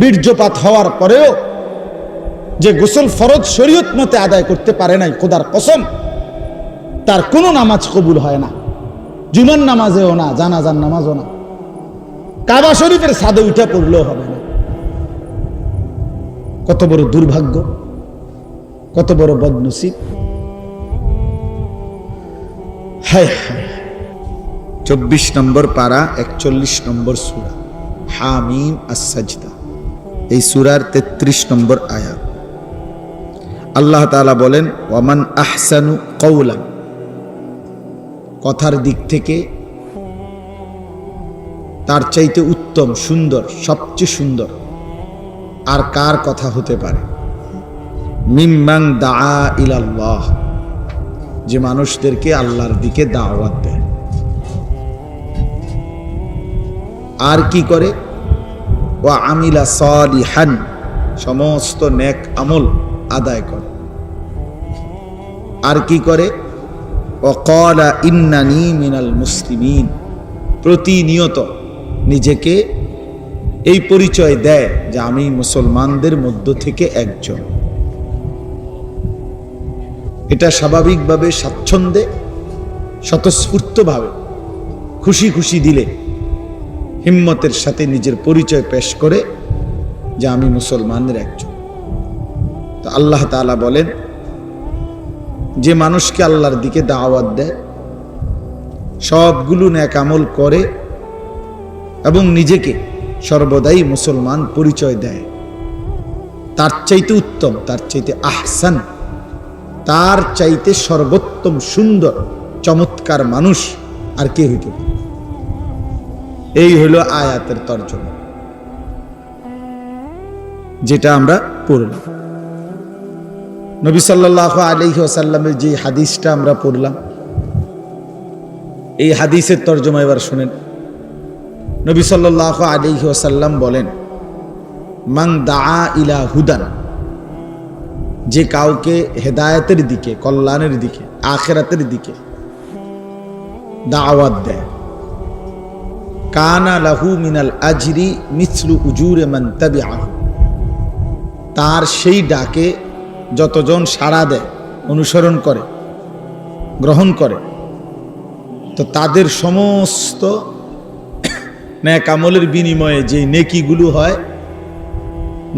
বীর্যপাত হওয়ার পরেও যে গোসল ফরজ শরীয়ত মতে আদায় করতে পারে নাই, খোদার কসম, তার কোনো নামাজ কবুল হয় না। জুমার নামাজেও না, জানাজার নামাজও না। কাবা শরীফের সাদে উঠে পড়লেও হবে না। কত বড় দুর্ভাগ্য, কত বড় বদনসিব। হায় হায়, চব্বিশ নম্বর পারা, একচল্লিশ নম্বর সুরা। হামিম আসাজদা এই সুরার তেত্রিশ নম্বর আয়াত। আল্লাহ তাআলা বলেন, ওয়ামান আহসানু কৌলান কথার দিক থেকে তার চাইতে উত্তম, সুন্দর, সবচেয়ে সুন্দর আর কার কথা হতে পারে? মিম্মাং দা ইলাল্লাহ। যে মানুষদেরকে আল্লাহর দিকে দাওয়াত দেয়। আর কি করে? ও আমিলা সলিহান, সমস্ত নেক আমল আদায় করে। আর কি করে? ও কলা ইন্নানি মিনাল মুসলিমিন, প্রতিনিয়ত নিজেকে এই পরিচয় দেয় যে আমি মুসলমানদের মধ্য থেকে একজন। এটা স্বাভাবিকভাবে স্বাচ্ছন্দ্যে, স্বতঃস্ফূর্তভাবে, খুশি খুশি দিলে হিম্মতের সাথে নিজের পরিচয় পেশ করে যে আমি মুসলমানের একজন তো আল্লাহ তাআলা বলেন, যে মানুষকে আল্লাহর দিকে দাওয়াত দেয়, সবগুলো ন্যাক আমল করে এবং নিজেকে সর্বদাই মুসলমান পরিচয় দেয়, তার চাইতে উত্তম, তার চাইতে আহসান, তার চাইতে সর্বোত্তম সুন্দর, চমৎকার মানুষ আর কে হইতে পারে? এই হলো আয়াতের তর্জমা, যেটা আমরা পড়লাম। নবী সাল্লাহ আলহি যে হাদিসটা আমরা পড়লাম, এই হাদিসের তর্জমা এবার শুনেন। নবী সাল্লাহ আলহি আসাল্লাম বলেন মাং দা ইলা হুদান যে কাউকে হেদায়তের দিকে, কল্যাণের দিকে, আখেরাতের দিকে দাওয়াত দেয়। কানা লাহু মিনাল আজরি মিসলু উজুরে মান তার সেই ডাকে যতজন সাড়া দেয়, অনুসরণ করে, গ্রহণ করে, তো তাদের সমস্ত ন্যাক আমলের বিনিময়ে যে নেকিগুলো হয়,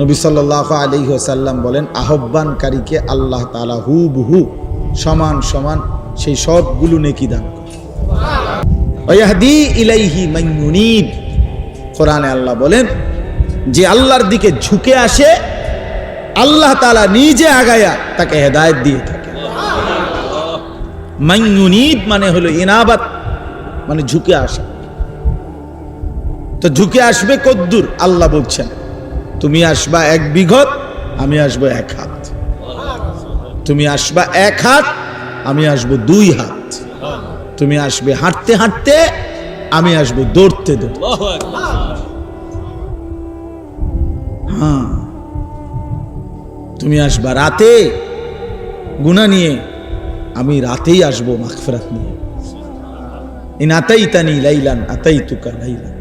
নবী সাল্লাহ আলী সাল্লাম বলেন, আহ্বানকারীকে আল্লাহ তালা হু বহু সমান সমান সেই সবগুলো নেকি দান ওয়াহদি ইলাইহি ইউনিব কোরআনে আল্লাহ বলেন, যে আল্লাহর দিকে ঝুঁকে আসে, আল্লাহ তাআলা নিজে আগায়া তাকে হেদায়েত দিয়ে থাকে। মান মানে হলো ইনাবাত মানে ঝুঁকে আসা। তো ঝুঁকে আসবে কদ্দুর, আল্লাহ বলছেন, তুমি আসবা এক বিঘত, আমি আসব এক হাত। তুমি আসবা এক হাত, আমি আসব দুই হাত। তুমি আসবে হাঁটতে হাঁটতে আমি আসব দৌড়তে দৌড়তে। হ্যাঁ। তুমি আসবা রাতে গুণা নিয়ে আমি রাতেই আসব মাগফিরাত নিয়ে। ইন আতাইতানি লাইলান আতাইতুকা লাইলান।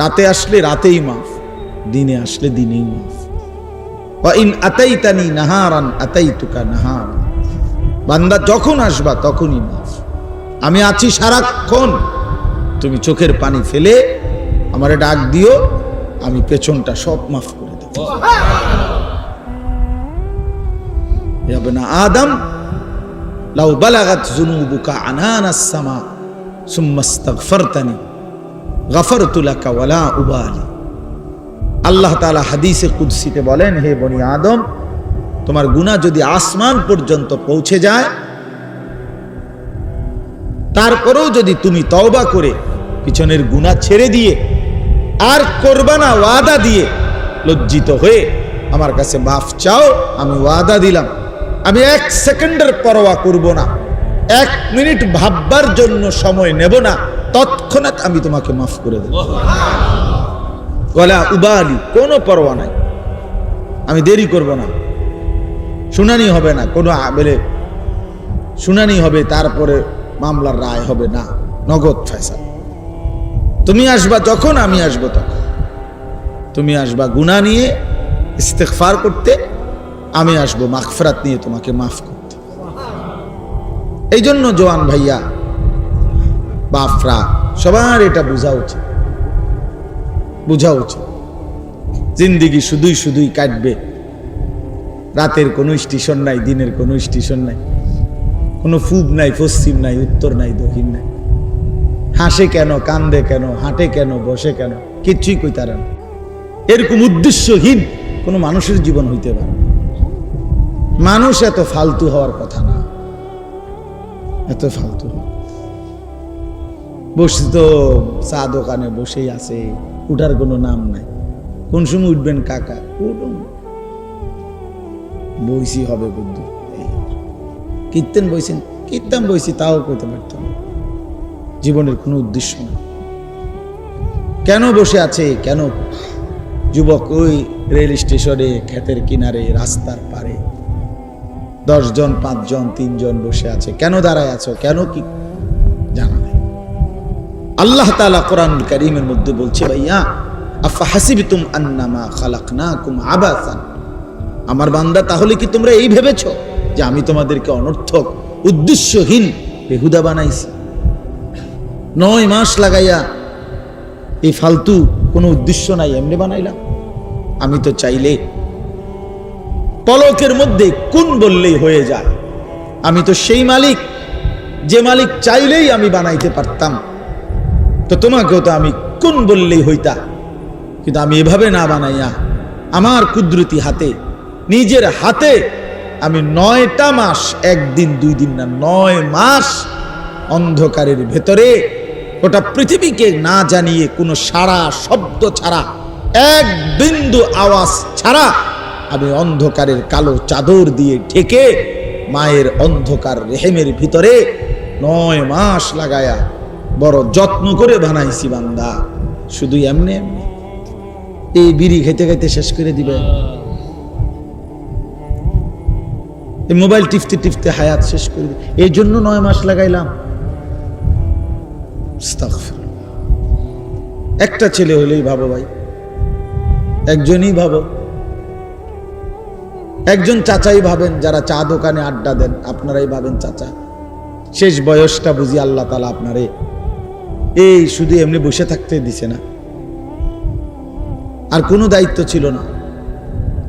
রাতে আসলে রাতেই মাফ দিনে আসলে দিনেই মাফ। ইন আতাইতানি নাহারান আতাইতুকা নাহার বান্দা যখন আসবা তখনই মাফ। আমি আছি সারাক্ষণ। তুমি চোখের পানি ফেলে আমারে ডাক দিও, আমি পেছনটা সব মাফ করে দেব। না আদম, লাউ বালাগাত জুনুবুকা আনানাস সামা, সুম্মা ইস্তাগফারতানি গাফারতু লাকা ওয়ালা উবালি। আল্লাহ তাআলা হাদিসে কুদসিতে বলেন, হে বনি আদম, তোমার গুনাহ যদি আসমান পর্যন্ত পৌঁছে যায় তারপরেও যদি তুমি তওবা করে পিছনের গুনাহ ছেড়ে দিয়ে আর করবা না ওয়াদা দিয়ে লজ্জিত হয়ে আমার কাছে মাফ চাও, আমি ওয়াদা দিলাম। আমি এক সেকেন্ডের পরোয়া করব না। এক মিনিট ভাববার জন্য সময় নেব না। তৎক্ষণাৎ আমি তোমাকে মাফ করে দেব। ওলা উবালি, কোনো পরোয়া নাই। আমি দেরি করব না। শুনানি হবে না, কোনো আবেলে। শুনানি হবে, তারপরে মামলার রায় হবে না। নগদ ফয়সাল। তুমি আসবা যখন, আমি আসব তখন। তুমি আসবা গুণা নিয়ে ইস্তেকফার করতে, আমি আসব মাগফিরাত নিয়ে তোমাকে মাফ করতে। এই জন্য জোয়ান ভাইয়া বাফরা সবার এটা বোঝা উচিত। বোঝা উচিত। জিন্দিগি শুধুই শুধুই কাটবে। রাতের কোনো স্টেশন নাই, দিনের কোনো স্টেশন নাই। কোনো পূব নাই, পশ্চিম নাই, উত্তর নাই, দক্ষিণ নাই। হাসে কেন, কান্দে কেন, হাঁটে কেন, বসে কেন, কিচ্ছুই কইতারা না। এরকম উদ্দেশ্যহীন কোনো মানুষের জীবন হইতে পারে মানুষ এত ফালতু হওয়ার কথা না। এত ফালতু। বসে তো চা দোকানে, বসেই আছে, উঠার কোনো নাম নাই। কোন সময় উঠবেন কাকা? উঠুন। বইসি হবে বুদ্ধু। কীর্তন বইছেন, কীর্তন বইছি, তাও কইতে পারতাম না। জীবনের কোনো উদ্দেশ্য না কেন বসে আছে, কেন যুবক ওই রেল স্টেশনে ক্ষেতের কিনারে, রাস্তার পারে দশজন, পাঁচজন, তিনজন বসে আছে, কেন দাঁড়ায় আছো, কেন কি? জানা নেই। আল্লাহ তাআলা কোরআন করিমের মধ্যে বলছে, ভাইয়া, আফা হাসিবতুম আন্নামা খালাকনাকুম আবাসান। আমার বান্দা, তাহলে কি তোমরা এই ভেবেছ? যে আমি তোমাদেরকে অনর্থক, উদ্দেশ্যহীন বেহুদা বানাইছি। নয় মাস লাগাইয়া এই ফালতু কোনো উদ্দেশ্য নাই, এমনি বানাইলাম। আমি তো চাইলে পলকের মধ্যে কোন বললেই হয়ে যায়। আমি তো সেই মালিক, যে মালিক চাইলেই আমি বানাইতে পারতাম। তো তোমাকেও তো আমি কোন বললেই হইতা। কিন্তু আমি এভাবে না বানাইয়া আমার কুদরতি হাতে, নিজের হাতে আমি নয়টা মাস, একদিন, দুই দিন না, নয় মাস অন্ধকারের ভেতরে গোটা পৃথিবীকে না জানিয়ে কোনো সারা শব্দ ছাড়া, এক বিন্দু আওয়াজ ছাড়া আমি অন্ধকারের কালো চাদর দিয়ে ঢেকে মায়ের অন্ধকার রেহেমের ভিতরে নয় মাস লাগায়া বড় যত্ন করে বানাইছি বান্দা। শুধু এমনি এমনি। এই বিড়ি খেতে খেতে শেষ করে দিবে। এই মোবাইল টিপতে টিপতে হায়াত শেষ করে দিবে এই জন্য নয় মাস লাগাইলাম। একটা ছেলে হলেই ভাবো ভাই। একজনই ভাবো। একজন চাচাই ভাবেন, যারা চা দোকানে আড্ডা দেন, আপনারাই ভাবেন চাচা। শেষ বয়সটা বুঝি আল্লাহ তালা আপনারে। এই শুধু এমনি বসে থাকতে দিছে না। আর কোনো দায়িত্ব ছিল না।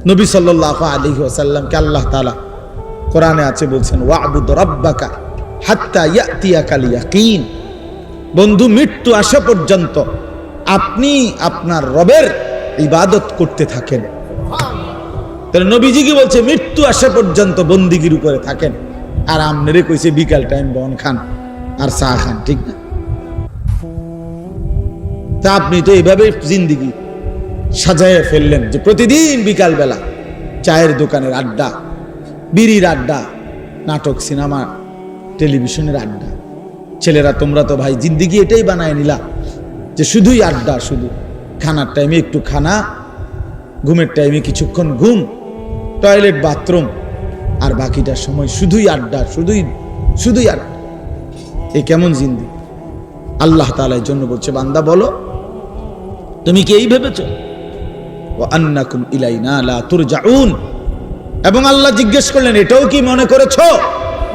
নবী সাল্লাহ আলী ওসাল্লামকে আল্লাহ তালা কোরআনে আছে বলছেন বন্ধু, মৃত্যু আসা পর্যন্ত আপনি আপনার রবের ইবাদত করতে থাকেন। তাহলে নবীজি কি বলছে, মৃত্যু আসা পর্যন্ত বন্দিগির উপরে থাকেন। আর আমনেরে কইছে, বিকাল টাইম বন খান আর চা খান। ঠিক না? তা আপনি তো এইভাবে জিন্দিগি সাজাইয়া ফেললেন যে প্রতিদিন বিকাল বেলা চায়ের দোকানের আড্ডা বিড়ির আড্ডা, নাটক, সিনেমা, টেলিভিশনের আড্ডা। ছেলেরা, তোমরা তো ভাই জিন্দিগি এটাই বানায় নিলা যে শুধুই আড্ডা, শুধু খানার টাইমে একটু খানা, ঘুমের টাইমে কিছুক্ষণ ঘুম, টয়লেট, বাথরুম, আর বাকিটার সময় শুধুই আড্ডা, শুধুই শুধুই আড্ডা। এ কেমন জিন্দি আল্লাহ তালার জন্য বলছে, বান্দা বলো, তুমি কি এই ভেবেছ? ও আন্নাকুম ইলাইনা লা তুরজাউন। এবং আল্লাহ জিজ্ঞেস করলেন, এটাও কি মনে করেছ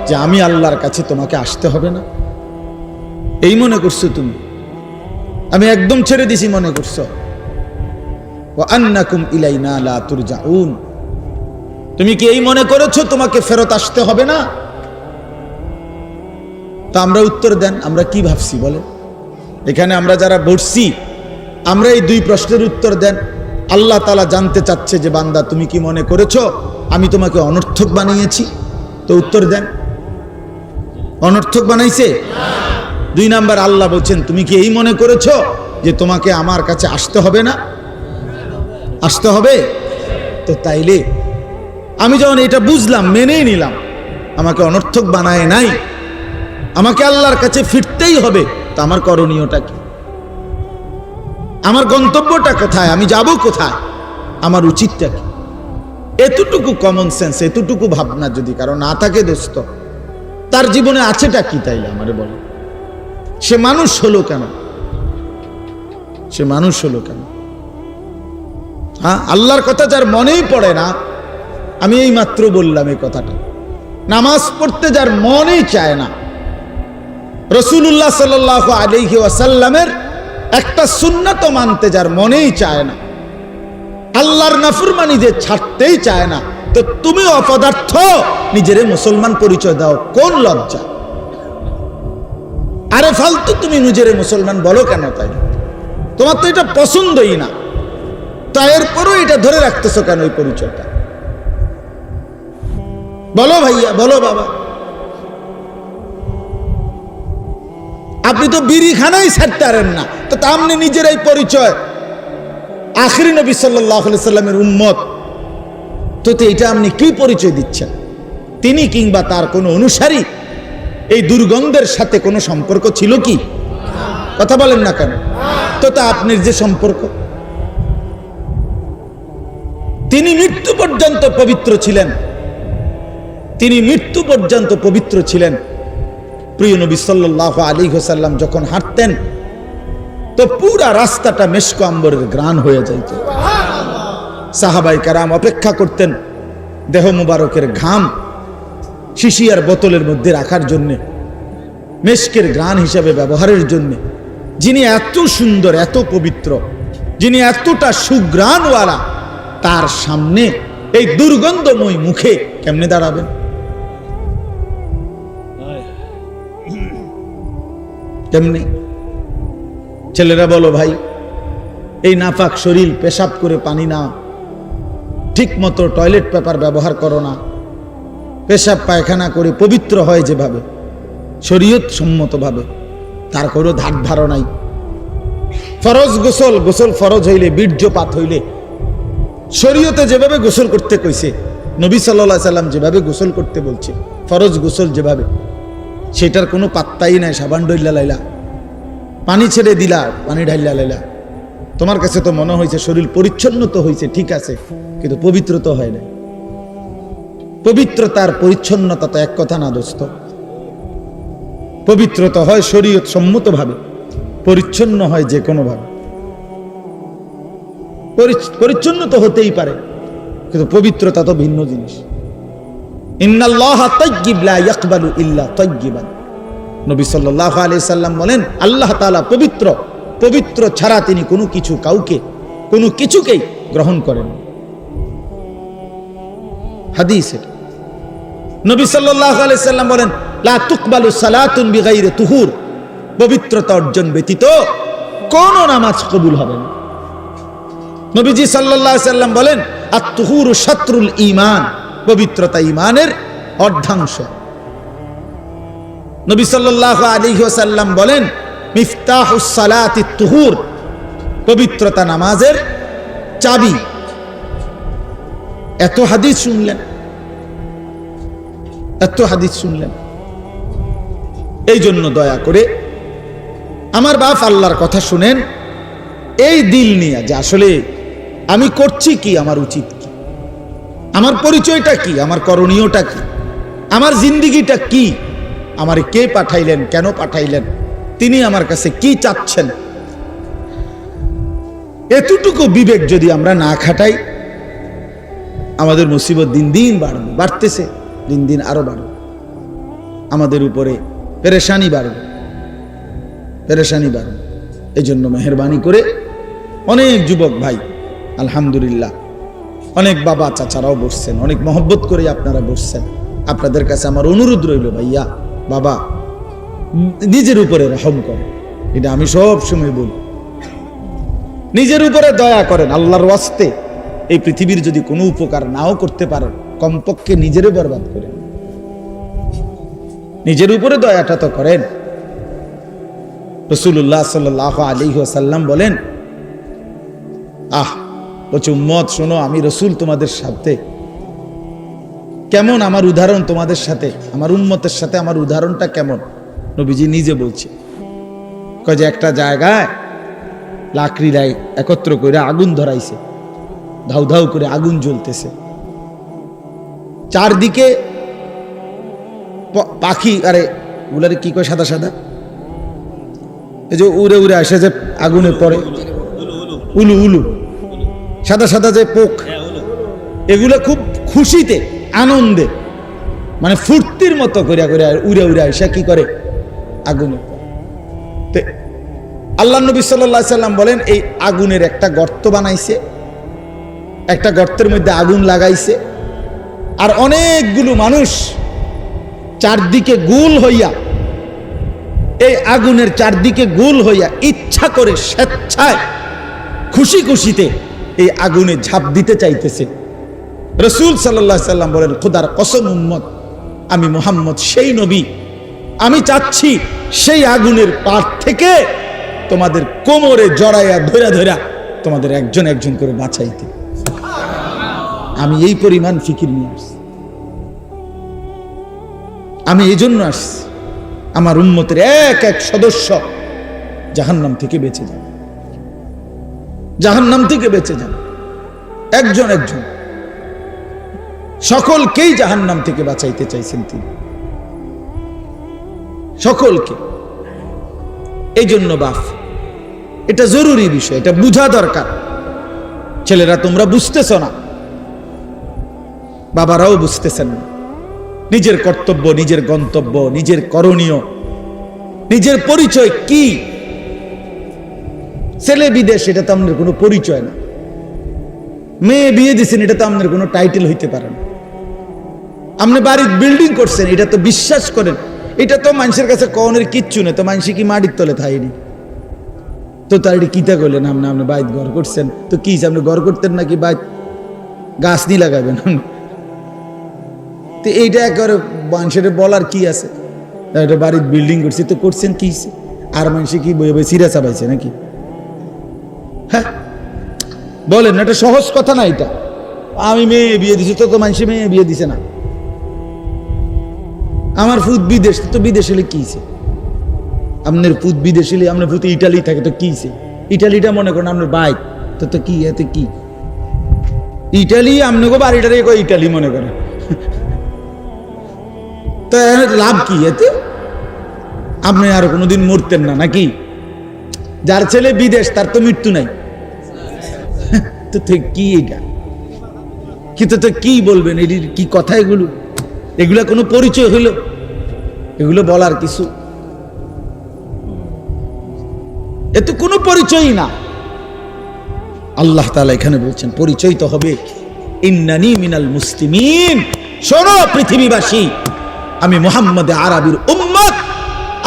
যে আমি আল্লাহর কাছে তোমাকে আসতে হবে না? এই মনে করছ তুমি? আমি একদম ছেড়ে দিছি মনে করছ। ও আন্নাকুম ইলাইনা তুমি কি এই মনে করেছ তোমাকে ফেরত আসতে হবে না? তা আমরা উত্তর দেন, আমরা কি ভাবছি বলে এখানে আমরা যারা বসছি, আমরা এই দুই প্রশ্নের উত্তর দেন। আল্লাহ তালা জানতে চাচ্ছে যে বান্দা, তুমি কি মনে করেছ আমি তোমাকে অনর্থক বানিয়েছি। তো উত্তর দেন। অনর্থক বানাইছে? দুই নাম্বার আল্লাহ বলছেন, তুমি কি এই মনে করেছ যে তোমাকে আমার কাছে আসতে হবে না? আসতে হবে? তো তাইলে আমি যখন এটা বুঝলাম, মেনেই নিলাম। আমাকে অনর্থক বানায় নাই। আমাকে আল্লাহর কাছে ফিরতেই হবে। তা আমার করণীয়টা কি? আমার গন্তব্যটা কোথায়? আমি যাব কোথায়? আমার উচিতটা কি? এতটুকু কমন সেন্স এতটুকু ভাবনা যদি কারও না থাকে দোস্ত, তার জীবনে আছেটা কি তাইলে আমারে বলে? সে মানুষ হলো কেন? সে মানুষ হলো কেন? হ্যাঁ আল্লাহর কথা যার মনেই পড়ে না, আমি এই মাত্র বললাম এই কথাটা। নামাজ পড়তে যার মনেই চায় না রসুল্লাহ সাল আলহি ওয়াসাল্লামের একটা সুন্নত মানতে যার মনেই চায় না। আল্লাহর নাফরমানি যে ছাড়তেই চায় না, তো তুমি অপদার্থ। নিজেরে মুসলমান পরিচয় দাও, কোন লজ্জা? আরে ফালতু, তুমি নিজেরে মুসলমান বলো কেন তাই? তোমার তো এটা পছন্দই না। তা এরপরও এটা ধরে রাখতেছো কেন ওই পরিচয়টা? বলো ভাইয়া, বলো বাবা। আপনি তো বিড়িখানাই ছাড়তে পারেন না, তো তা আপনি নিজের এই পরিচয়। আখরি নবী সাল্লাহ সাল্লামের উম্মত। তো এটা আপনি কি পরিচয় দিচ্ছেন? তিনি কিংবা তার কোনো অনুসারী? এই দুর্গন্ধের সাথে কোনো সম্পর্ক ছিল কি? কথা বলেন না কেন? তো তা আপনার যে সম্পর্ক। তিনি মৃত্যু পর্যন্ত পবিত্র ছিলেন। তিনি মৃত্যু পর্যন্ত পবিত্র ছিলেন। প্রিয় নবী সাল্লাহ আলী হোসাল্লাম যখন হাঁটতেন তো পুরা রাস্তাটা মেশকো আম্বরের গ্রাণ হয়ে যাইত। সাহাবাই কারাম অপেক্ষা করতেন দেহ মুবারকের ঘাম শিশিয়ার বোতলের মধ্যে রাখার জন্য, মেশকের গ্রাণ হিসাবে ব্যবহারের জন্য। যিনি এত সুন্দর, এত পবিত্র, যিনি এতটা সুগ্রাণওয়ালা, তার সামনে এই দুর্গন্ধময় মুখে কেমনে দাঁড়াবেন? কেমনি? ছেলেরা বলো ভাই, এই নাফাক শরীর পেশাব করে পানি না। ঠিক মতো টয়লেট পেপার ব্যবহার করো না। পেশাব পায়খানা করে পবিত্র হয় যেভাবে শরীয়ত সম্মতভাবে তার কোনো ধার ধারণাই ফরজ গোসল গোসল ফরজ হইলে, বীর্যপাত হইলে। শরীয়তে যেভাবে গোসল করতে কইছে, নবী সাল্লা সাল্লাম যেভাবে গোসল করতে বলছে, ফরজ গোসল যেভাবে, সেটার কোনো পাত্তাই নাই, সাবান ডইল্লা লাইলা। পানি ছেড়ে দিলা, পানি ঢাইলা লাইলা তোমার কাছে তো মনে হয়েছে শরীর পরিচ্ছন্ন তো হয়েছে, ঠিক আছে, কিন্তু পবিত্র তো হয় না পবিত্রতার পরিচ্ছন্নতা তো এক কথা না, দোস্ত। পবিত্রতা হয় শরীয়ত সম্মতভাবে, পরিচ্ছন্ন হয় যে কোনোভাবে। পরিচ- পরিচ্ছন্ন তো হতেই পারে, কিন্তু পবিত্রতা তো ভিন্ন জিনিস। ইন্নাল্লাহ তাইয়্যিব লা ইয়াকবালু ইল্লা তাইয়্যিবান নবী সাল্লাল্লাহু আলাইহি সাল্লাম বলেন, আল্লাহ তাআলা পবিত্র পবিত্র ছাড়া তিনি কোনো কিছু কাউকে, কোনো কিছুকেই গ্রহণ করেন হাদিস। নবী সাল্লাল্লাহু আলাইহি সাল্লাম বলেন, লা তুকবালু সালাতুন বিগাইরি তুহুর। পবিত্রতা অর্জন ব্যতীত কোন নামাজ কবুল হবে না। নবীজি আলাইহি সাল্লাম বলেন, আত-তুহুরু শাত্রুল ঈমান। পবিত্রতা ঈমানের অর্ধাংশ। নবী সাল্লাল্লাহু আলাইহি ওয়াসাল্লাম বলেন, মিফতাহুস সালাতি তুহুর পবিত্রতা নামাজের চাবি। এত হাদিস শুনলেন। এত হাদিস শুনলেন। এই জন্য দয়া করে আমার বাপ আল্লাহর কথা শুনেন। এই দিল নিয়ে যে আসলে আমি করছি কি, আমার উচিত কি? আমার পরিচয়টা কি? আমার করণীয়টা কি? আমার জিন্দিগিটা কি? আমার কে পাঠাইলেন, কেন পাঠাইলেন? তিনি আমার কাছে কি চাচ্ছেন? এতটুকু বিবেক যদি আমরা না খাটাই, আমাদের মুসিবত দিন দিন বাড়বে, বাড়তেছে, দিন দিন আরও বাড়বে। আমাদের উপরে পেরেশানি বাড়বে পেরেশানি বাড়বে। এই জন্য মেহরবানি করে অনেক যুবক ভাই, আলহামদুলিল্লাহ, অনেক বাবা চাচারাও বসছেন, অনেক মহব্বত করে আপনারা বসছেন। আপনাদের কাছে আমার অনুরোধ রইল ভাইয়া বাবা, নিজের উপরে রহম করেন। এটা আমি সব সময় বলি। নিজের উপরে দয়া করেন, আল্লাহর ওয়াস্তে এই পৃথিবীর যদি কোনো উপকার নাও করতে পারেন, কমপক্ষে নিজেরও বরবাদ করেন। নিজের উপরে দয়াটা তো করেন। রসুল্লাহ সাল্লাহ আলী সাল্লাম বলেন, আহ, বলছে, উম্মত, শোনো, আমি রসুল তোমাদের সাথে কেমন আমার উদাহরণ তোমাদের সাথে? আমার উন্মতের সাথে আমার উদাহরণটা কেমন? নবীজি নিজে বলছে। কয় যে একটা জায়গায় লাকড়ি লাই একত্র করে আগুন ধরাইছে। ধাউ ধাউ করে আগুন জ্বলতেছে। চারদিকে পাখি, আরে, ওগুলারে কি কয় সাদা সাদা? এই যে উড়ে উড়ে আসে যে আগুনে পড়ে। উলু উলু। সাদা সাদা যে পোক। এগুলো খুব খুশিতে আনন্দে। মানে ফুর্তির মতো করিয়া করিয়া উড়ে উড়ে এসে কি করে? আগুনে। আল্লাহ নবী সাল্লাম বলেন, এই আগুনের একটা গর্ত বানাইছে। একটা গর্তের মধ্যে আগুন লাগাইছে। আর অনেকগুলো মানুষ চারদিকে গোল হইয়া, এই আগুনের চারদিকে গোল হইয়া ইচ্ছা করে স্বেচ্ছায় খুশি খুশিতে এই আগুনে ঝাঁপ দিতে চাইতেছে। রসুল সাল্লাহ সাল্লাম বলেন, খুদার কসম, উম্মত, আমি মোহাম্মদ, সেই নবী। আমি চাচ্ছি সেই আগুনের পার থেকে তোমাদের কোমরে জড়াইয়া ধৈরা ধৈরা তোমাদের একজন একজন করে বাঁচাইতে। আমি এই পরিমাণ ফিকির নিয়ে আসছি। আমি এই জন্য আসছি। আমার উন্মতের এক এক সদস্য জাহান্নাম থেকে বেঁচে যাবে। জাহান্নাম থেকে বেঁচে যাবে। একজন একজন। সকলকেই জাহান্নাম থেকে বাঁচাইতে চাইছেন তিনি। সকলকে। এই জন্য বাফ এটা জরুরি বিষয়, এটা বুঝা দরকার। ছেলেরা, তোমরা বুঝতেছ না। বাবারাও বুঝতেছেন না। নিজের কর্তব্য, নিজের গন্তব্য, নিজের করণীয়, নিজের পরিচয় কি? ছেলে বিদেশ, এটা তো আমাদের কোনো পরিচয় না। মেয়ে বিয়ে দিছেন, এটা তো আমাদের কোনো টাইটেল হইতে পারে না। আপনি বাড়ির বিল্ডিং করছেন, এটা তো বিশ্বাস করেন। এটা তো মানুষের কাছে কনের কিচ্ছু নেই, তো মানুষ কি মাটির তলে থাইনি তো তার এটি কিতা করলেন আপনি? আপনি বাইত ঘর করছেন, তো কি আপনি ঘর করতেন নাকি বাইত গাছ নি লাগাবেন? তো এইটা একবারে মানুষের বলার কি আছে? এটা বাড়ির বিল্ডিং করছি, তো করছেন কি আর মানুষে কি বই বই সিরা চাপাইছে নাকি? হ্যাঁ? বলেন, এটা সহজ কথা না এটা। আমি মেয়ে বিয়ে দিছি, তো তো মানুষে মেয়ে বিয়ে দিছে না। আমার ফুদ বিদেশ, তো বিদেশ হলে কি আপনার ফুদ বিদেশ হলে আপনার ফুদ ইটালি থাকে, তো কি ইটালিটা মনে করেন আপনার বাইক তো তো কি, এতে কি? ইটালি, আপনাকে বাড়িটারে কয় ইটালি মনে করেন। তো লাভ কি এতে? আপনি আর কোনোদিন মরতেন না, নাকি? যার ছেলে বিদেশ, তার তো মৃত্যু নাই। তো কি এটা? কিন্তু তো কি বলবেন, এটির কি কথা এগুলো? এগুলা কোনো পরিচয় হইল? এগুলো বলার কিছু। এ তো কোনো পরিচয়ই না। আল্লাহ তাআলা এখানে বলছেন, পরিচয় তো হবে ইন্নানি মিনাল মুসলিমিন। শোনো পৃথিবীবাসী, আমি মোহাম্মদ আরবির উম্মত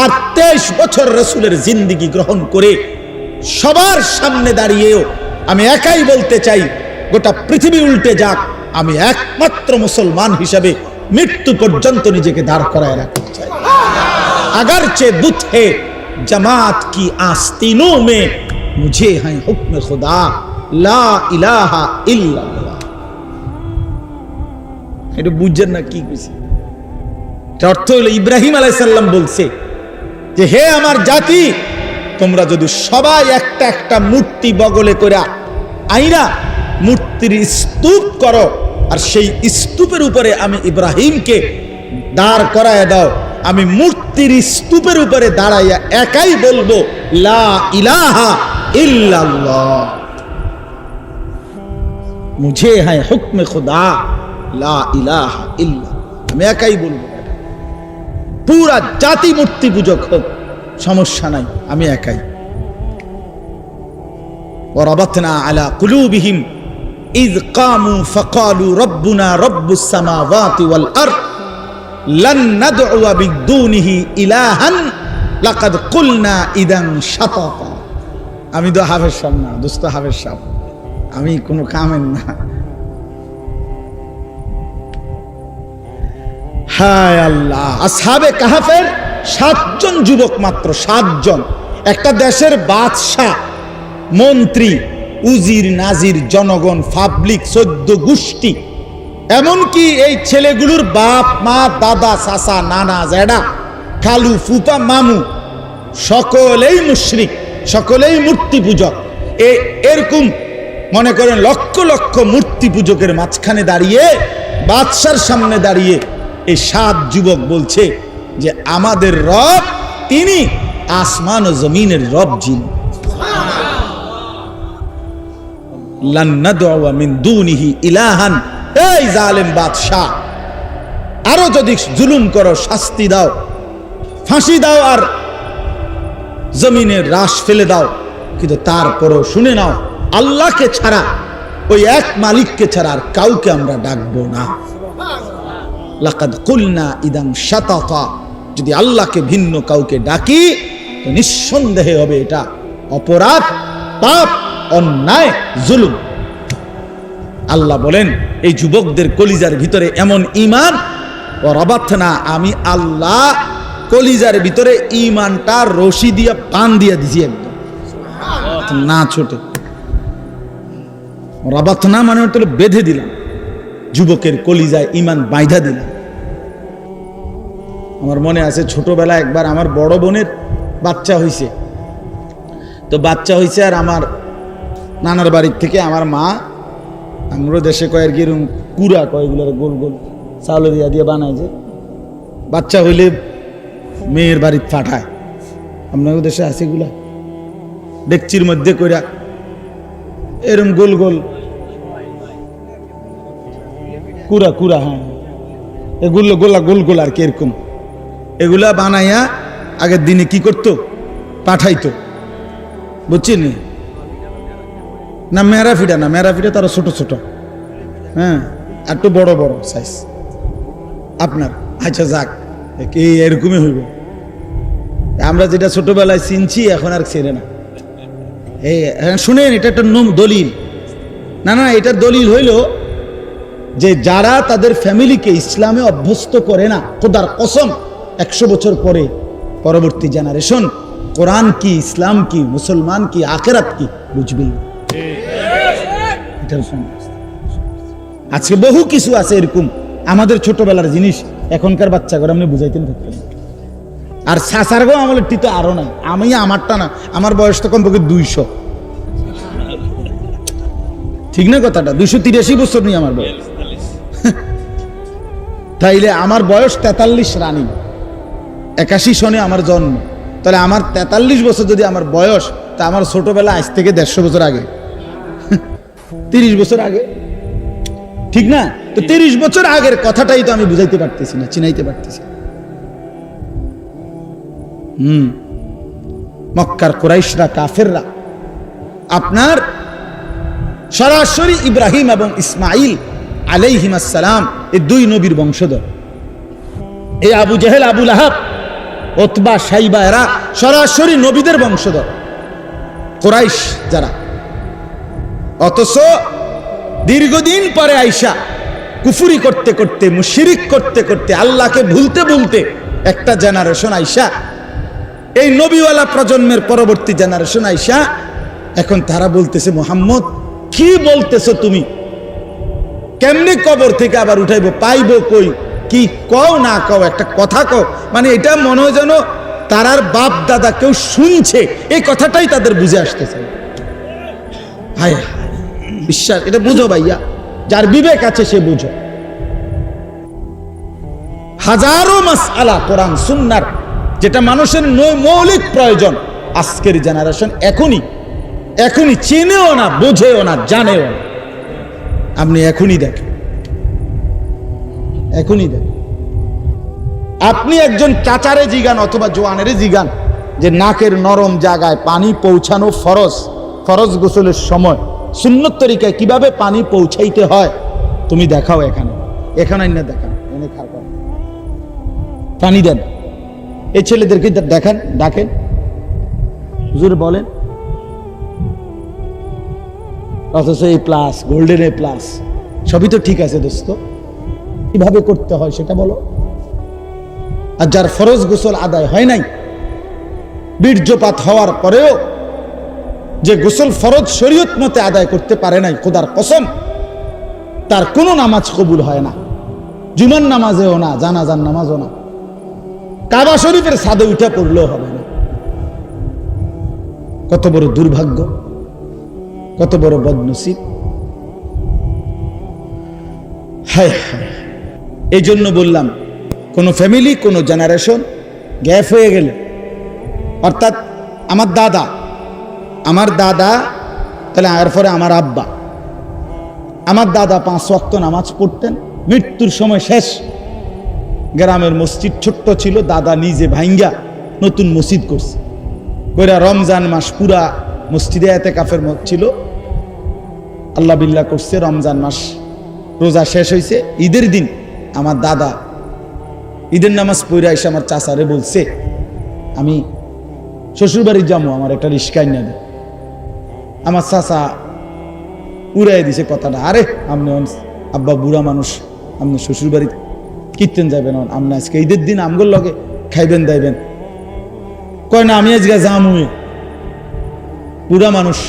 আর তেইশ বছর রসুলের জিন্দিগি গ্রহণ করে সবার সামনে দাঁড়িয়েও আমি একাই বলতে চাই, গোটা পৃথিবী উল্টে যাক। আমি একমাত্র মুসলমান হিসাবে মৃত্যু পর্যন্ত নিজেকে দাঁড় করায় রাখতে চাই আগার চেয়ে দুধ জামাত কি আস্তিনো মে? মুঝে হ্যাঁ হুকম খোদা, লা ইলাহা ইল্লাল্লাহ। এটা বুঝছেন না কি কইছি? অর্থ হলো ইব্রাহিম আলাইসাল্লাম বলছে যে, হে আমার জাতি, তোমরা যদি সবাই একটা একটা মূর্তি বগলে করে আইরা মূর্তির স্তূপ করো আর সেই স্তূপের উপরে আমি ইব্রাহিমকে দাঁড় করায় দাও আমি মূর্তির স্তূপের উপরে দাঁড়াইয়া একাই বলবো লা ইলাহা ইল্লাল্লাহ মুঝে হ্যাঁ হুকমে খুদা লা ইলাহা ইল্লা আমি একাই বলবো পুরা জাতি মূর্তি পূজক হোক সমস্যা নাই আমি একাই وربطنا على قلوبهم ইজ কামু ফকালু রব্বুনা রব্বুস সামাওয়াতি ইলাহান, লাকাদ কুলনা ইদান আমি তো হাফেজ না আমি কোনো কামের না। হায় আল্লাহ আসাবে কাহাফের সাতজন যুবক মাত্র, সাতজন। একটা দেশের বাদশাহ, মন্ত্রী উজির নাজির জনগণ পাবলিক চোদ্দ গোষ্ঠী। এমনকি এই ছেলেগুলোর বাপ, মা, দাদা, চাচা, নানা জেডা খালু, ফুপা, মামু, সকলেই মুশরিক, সকলেই মূর্তি পূজক। এ, এরকম মনে করেন লক্ষ লক্ষ মূর্তি পূজকের মাঝখানে দাঁড়িয়ে, বাদশার সামনে দাঁড়িয়ে এই সাত যুবক বলছে যে, আমাদের রব, তিনি আসমান ও জমিনের রব যিনি। আরও যদি জুলুম করো, শাস্তি দাও, ফাঁসি দাও আর জমিনে রাস ফেলে দাও। কিন্তু তারপরও শুনে নাও, আল্লাহকে ছাড়া, ওই এক মালিককে ছাড়া আর কাউকে আমরা ডাকবো না। কুলনা যদি আল্লাহকে ভিন্ন কাউকে ডাকি নিঃসন্দেহে হবে এটা অপরাধ, পাপ। অন্যায়, জুলুম। আল্লাহ বলেন, এই যুবকদের কলিজার ভিতরে এমন ইমান ও রবাথনা আমি আল্লাহ কলিজার ভিতরে ইমানটা রশি দিয়ে, পান দিয়ে দিছি একদম। না ছোটে। রবাথনা মানে হলো বেঁধে দিলাম। যুবকের কলিজায় ইমান বাইধা দিলাম। আমার মনে আছে ছোটবেলা একবার আমার বড় বোনের বাচ্চা হইছে। তো বাচ্চা হইছে আর আমার নানার বাড়ির থেকে আমার মা আমরা দেশে কয়ের কি এরকম কুড়া কয়গুলোর গোল গোল চাউল দিয়া দিয়ে বানায় যে। বাচ্চা হইলে মেয়ের বাড়ির পাঠায় আপনাদের দেশে আছে এগুলা? ডেকচির মধ্যে কইরা এরম গোল গোল। কুড়া কুড়া হ্যাঁ। এগুলো গোলা গোল গোল আর কি এরকম। এগুলা বানাইয়া আগের দিনে কি করতো? পাঠাইতো। বুঝছেন না মেরা ফিটা না মেরা ফিটা তারা ছোট ছোট। হ্যাঁ একটু বড় বড় সাইজ আপনার আচ্ছা যাক কি এরকমই হইব। আমরা যেটা ছোটবেলায় চিনছি এখন আর ছেড়ে না। এই হ্যাঁ, শুনেন এটা একটা নম দলিল। না না এটার দলিল হইল যে যারা তাদের ফ্যামিলিকে ইসলামে অভ্যস্ত করে না খোদার কসম একশো বছর পরে পরবর্তী জেনারেশন কোরআন কি ইসলাম কি মুসলমান কি আখেরাত কি বুঝবেই না। আজকে বহু কিছু আছে এরকম। আমাদের ছোটবেলার জিনিস, এখনকার বাচ্চা করে আপনি বুঝাইতেন পারতেন না। আর সাসারগো আমলের টি তো আরও নাই। আমি আমারটা না, আমার বয়স তো কমপক্ষে দুইশো। ঠিক না কথাটা? দুইশো তিরাশি বছর নেই আমার বয়স। তাইলে আমার বয়স তেতাল্লিশ রানিং। একাশি সনে আমার জন্ম। তাহলে আমার তেতাল্লিশ বছর যদি আমার বয়স, তা আমার ছোটবেলা আজ থেকে দেড়শো বছর আগে। তিরিশ বছর আগে। ঠিক না? তো তিরিশ বছর আগের কথাটাই তো আমি বুঝাইতে পারতেছি না, চিনাইতে পারতেছি। হুম। মক্কার কুরাইশরা, কাফেররা, আপনার সরাসরি ইব্রাহিম এবং ইসমাইল আলাইহিমাসালাম এই দুই নবীর বংশধর। এই আবু জেহেল আবুল আহাব ওতবা, সাইবা, এরা সরাসরি নবীদের বংশধর। কোরাইশ যারা অথচ দীর্ঘদিন পরে আইসা কুফুরি করতে করতে, মুশিরিক করতে করতে, আল্লাহকে ভুলতে ভুলতে একটা জেনারেশন আইসা, এই নবীওয়ালা প্রজন্মের পরবর্তী জেনারেশন আইসা, এখন তারা বলতেছে, মোহাম্মদ, কি বলতেছো তুমি? কেমনি কবর থেকে আবার উঠাইবো? পাইবো কই? কি কও না কও? একটা কথা কও। মানে এটা মনে হয় যেন তারার বাপ দাদা কেউ শুনছে। এই কথাটাই তাদের বুঝে আসতেছে। হায়। বিশ্বাস, এটা বুঝো ভাইয়া। যার বিবেক আছে, সে বুঝো। হাজারো মাস আলা কোরআন, সুন্নার, যেটা মানুষের মৌলিক প্রয়োজন, আজকের জেনারেশন এখনই এখনই চেনেও না, বোঝেও না, জানেও না। আপনি এখনই দেখেন। এখনই দেখেন। আপনি একজন চাচারে জিগান অথবা জোয়ানেরে জিগান, যে নাকের নরম জায়গায় পানি পৌঁছানো ফরজ ফরজ গোসলের সময়। সুন্নত তরিকায় কীভাবে পানি পৌঁছাইতে হয়, তুমি দেখাও এখানে। এখানে না দেখান, এনে খার পানি দেন। এই ছেলেদেরকে দেখান, ডাকেন। হুজুর বলেন, অথচ এই প্লাস গোল্ডেন এ প্লাস সবই তো ঠিক আছে দোস্ত। কীভাবে করতে হয় সেটা বলো। আর যার ফরজ গোসল আদায় হয় নাই, বীর্যপাত হওয়ার পরেও যে গোসল ফরজ শরীয়ত মতে আদায় করতে পারে নাই, খোদার কসম, তার কোনো নামাজ কবুল হয় না। জুমার নামাজেও না, জানাজার নামাজও না। কাবা শরীফের সাদে উঠে পড়লেও হবে না। কত বড় দুর্ভাগ্য, কত বড় বদনসিব। এই জন্য বললাম, কোনো ফ্যামিলি কোনো জেনারেশন গ্যাপ হয়ে গেলে, অর্থাৎ আমার দাদা আমার দাদা, তাহলে এর পরে আমার আব্বা। আমার দাদা পাঁচ ওয়াক্ত নামাজ পড়তেন, মৃত্যুর সময় শেষ। গ্রামের মসজিদ ছোট্ট ছিল, দাদা নিজে ভাইঙ্গা নতুন মসজিদ করছে। কইরা রমজান মাস পুরা মসজিদে এতে কাফের মত ছিল। আল্লাহ বিল্লাহ করছে, রমজান মাস রোজা শেষ হয়েছে ঈদের দিন আমার দাদা, ঈদের নামাজ পড়ে এসে আমার চাচারে বলছে, আমি শ্বশুরবাড়ির যাব আমার একটা রিস্কাই না দে। আমার চাচা উড়াই দিছে কথাটা। আরে আপনি আব্বা বুড়া মানুষ আপনি শ্বশুর শ্বশুরবাড়ি কীর্তেন যাবেন আপনি আজকে ঈদের দিন আমগুলো লগে খাইবেন, দাইবেন। কয় না, আমি আজকে যামুই। বুড়া মানুষ,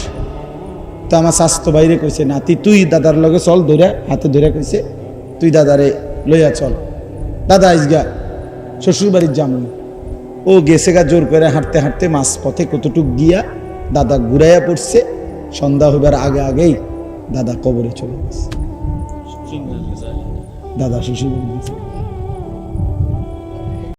তো আমার স্বাস্থ্য বাইরে কইছে, নাতি, তুই দাদার লগে চল ধরে হাতে ধরে কইছে, তুই দাদারে লইয়া চল। দাদা আজগা শ্বশুর বাড়ির জামুন ও গেছে গা জোর করে হাঁটতে হাঁটতে মাছ পথে কতটুক গিয়া দাদা ঘুরাইয়া পড়ছে সন্ধ্যা হইবার আগে আগেই দাদা কবরে চলে গেছে। দাদা শিশু